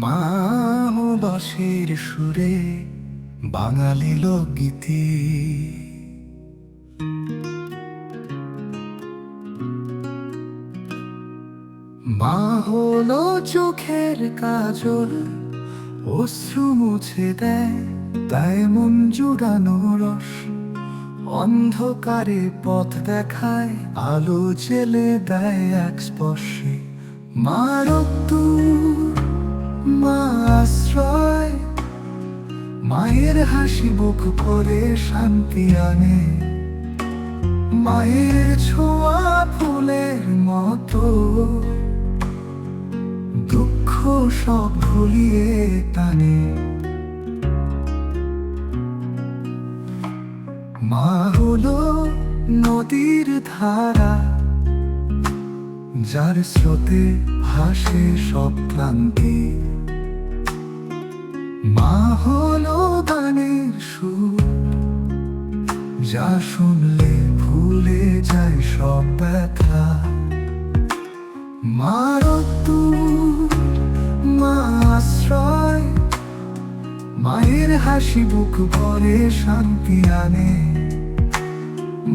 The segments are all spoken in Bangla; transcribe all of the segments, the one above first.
মা ও সুরে বাঙালি লোকগীতি। মা চোখের কাজল অশ্রু মুছে দেয়, তাই মন জুড়ানো রস। অন্ধকারে পথ দেখায়, আলো জেলে দেয় এক স্পর্শে। মা রক্তুর মায়ের হাসি বুক ভরে শান্তি আনে। মায়ের ছোঁয়া ফুলের মতো। দুঃখ সব ভুলিয়ে টানে। মা হলো নদীর ধারা। যার স্রোতে ভাসে সব ক্লান্তি। মা হলো গানের সুর, যা শুনলে ভুলে যায় সব ব্যথা। মার মা আশ্রয়, মায়ের হাসি বুক ভরে শান্তি আনে।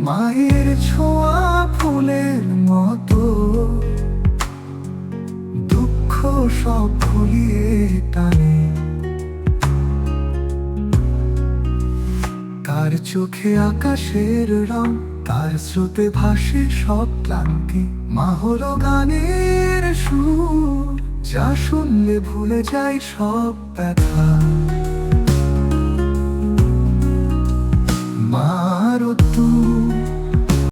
মায়ের ছোঁয়া ফুলের সব ভুলিয়ে টানে। তার চোখে আকাশের রং, তার স্রোতে ভাসে সব ক্লান্তি। মা হলো গানের সুর, যা শুনলে ভুলে যায় সব ব্যথা।